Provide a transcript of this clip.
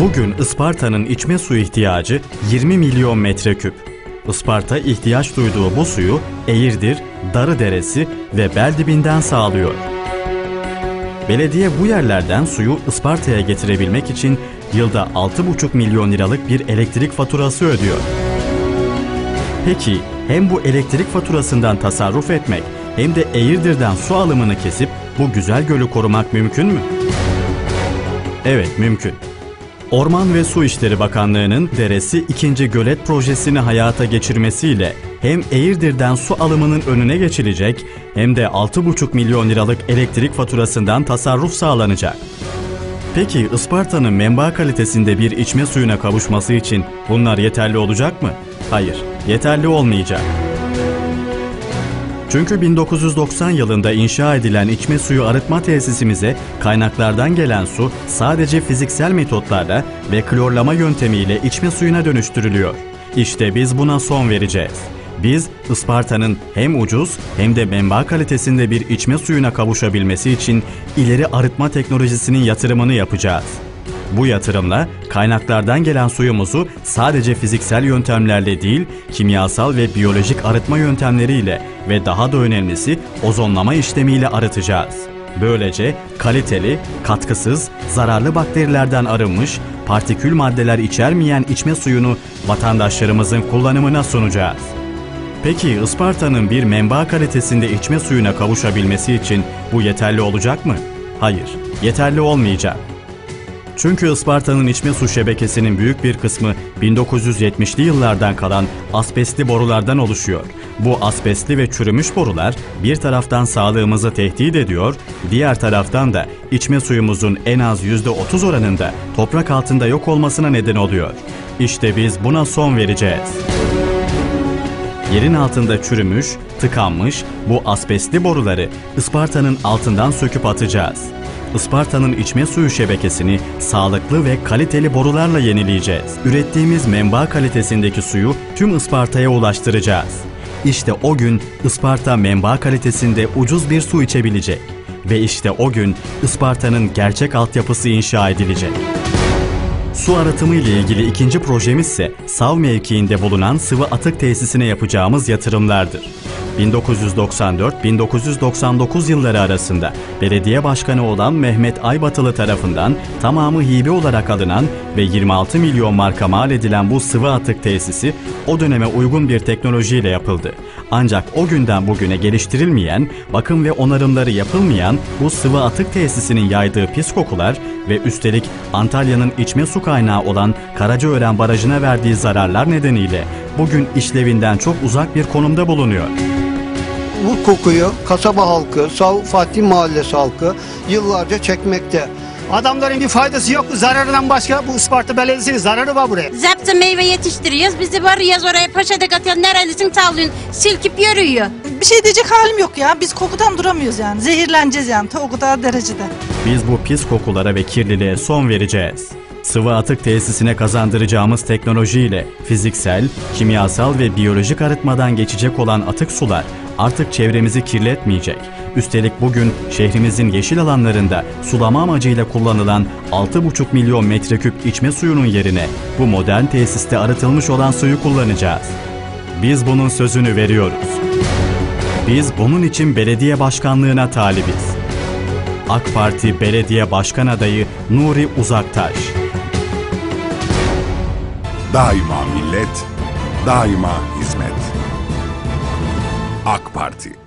Bugün Isparta'nın içme su ihtiyacı 20 milyon metreküp. Isparta ihtiyaç duyduğu bu suyu Eğirdir, Darıderesi ve Beldibinden sağlıyor. Belediye bu yerlerden suyu Isparta'ya getirebilmek için yılda 6,5 milyon liralık bir elektrik faturası ödüyor. Peki hem bu elektrik faturasından tasarruf etmek hem de Eğirdir'den su alımını kesip bu güzel gölü korumak mümkün mü? Evet mümkün. Orman ve Su İşleri Bakanlığı'nın Deresi 2. Gölet projesini hayata geçirmesiyle hem Eğirdir'den su alımının önüne geçilecek hem de 6,5 milyon liralık elektrik faturasından tasarruf sağlanacak. Peki Isparta'nın menba kalitesinde bir içme suyuna kavuşması için bunlar yeterli olacak mı? Hayır, yeterli olmayacak. Çünkü 1990 yılında inşa edilen içme suyu arıtma tesisimize kaynaklardan gelen su sadece fiziksel metotlarla ve klorlama yöntemiyle içme suyuna dönüştürülüyor. İşte biz buna son vereceğiz. Biz Isparta'nın hem ucuz hem de menba kalitesinde bir içme suyuna kavuşabilmesi için ileri arıtma teknolojisinin yatırımını yapacağız. Bu yatırımla kaynaklardan gelen suyumuzu sadece fiziksel yöntemlerle değil, kimyasal ve biyolojik arıtma yöntemleriyle ve daha da önemlisi ozonlama işlemiyle arıtacağız. Böylece kaliteli, katkısız, zararlı bakterilerden arınmış, partikül maddeler içermeyen içme suyunu vatandaşlarımızın kullanımına sunacağız. Peki Isparta'nın bir menba kalitesinde içme suyuna kavuşabilmesi için bu yeterli olacak mı? Hayır, yeterli olmayacak. Çünkü Isparta'nın içme su şebekesinin büyük bir kısmı 1970'li yıllardan kalan asbestli borulardan oluşuyor. Bu asbestli ve çürümüş borular bir taraftan sağlığımızı tehdit ediyor, diğer taraftan da içme suyumuzun en az %30 oranında toprak altında yok olmasına neden oluyor. İşte biz buna son vereceğiz. Yerin altında çürümüş, tıkanmış bu asbestli boruları Isparta'nın altından söküp atacağız. Isparta'nın içme suyu şebekesini sağlıklı ve kaliteli borularla yenileyeceğiz. Ürettiğimiz menba kalitesindeki suyu tüm Isparta'ya ulaştıracağız. İşte o gün Isparta menba kalitesinde ucuz bir su içebilecek. Ve işte o gün Isparta'nın gerçek altyapısı inşa edilecek. Su arıtımı ile ilgili ikinci projemiz ise Sav mevkiinde bulunan sıvı atık tesisine yapacağımız yatırımlardır. 1994-1999 yılları arasında belediye başkanı olan Mehmet Aybatılı tarafından tamamı hibe olarak alınan ve 26 milyon marka mal edilen bu sıvı atık tesisi o döneme uygun bir teknolojiyle yapıldı. Ancak o günden bugüne geliştirilmeyen, bakım ve onarımları yapılmayan bu sıvı atık tesisinin yaydığı pis kokular ve üstelik Antalya'nın içme su kaynağı olan Karacaören Barajı'na verdiği zararlar nedeniyle bugün işlevinden çok uzak bir konumda bulunuyor. Bu kokuyu kasaba halkı, Sav Fatih Mahallesi halkı yıllarca çekmekte. Adamların bir faydası yok. Zararından başka bu Isparta Belediyesi'nin zararı var buraya. Zepte meyve yetiştiriyoruz. Bizi varıyoruz oraya poşete katıyoruz. Nerelisin tavlıyorsun. Silkip yürüyor. Bir şey diyecek halim yok ya. Biz kokudan duramıyoruz yani. Zehirleneceğiz yani. Ta o kadar derecede. Biz bu pis kokulara ve kirliliğe son vereceğiz. Sıvı atık tesisine kazandıracağımız teknolojiyle fiziksel, kimyasal ve biyolojik arıtmadan geçecek olan atık sular artık çevremizi kirletmeyecek. Üstelik bugün şehrimizin yeşil alanlarında sulama amacıyla kullanılan 6,5 milyon metreküp içme suyunun yerine bu modern tesiste arıtılmış olan suyu kullanacağız. Biz bunun sözünü veriyoruz. Biz bunun için belediye başkanlığına talibiz. AK Parti Belediye Başkan Adayı Nuri Uzaktaş. Daima millet, daima hizmet. AK Parti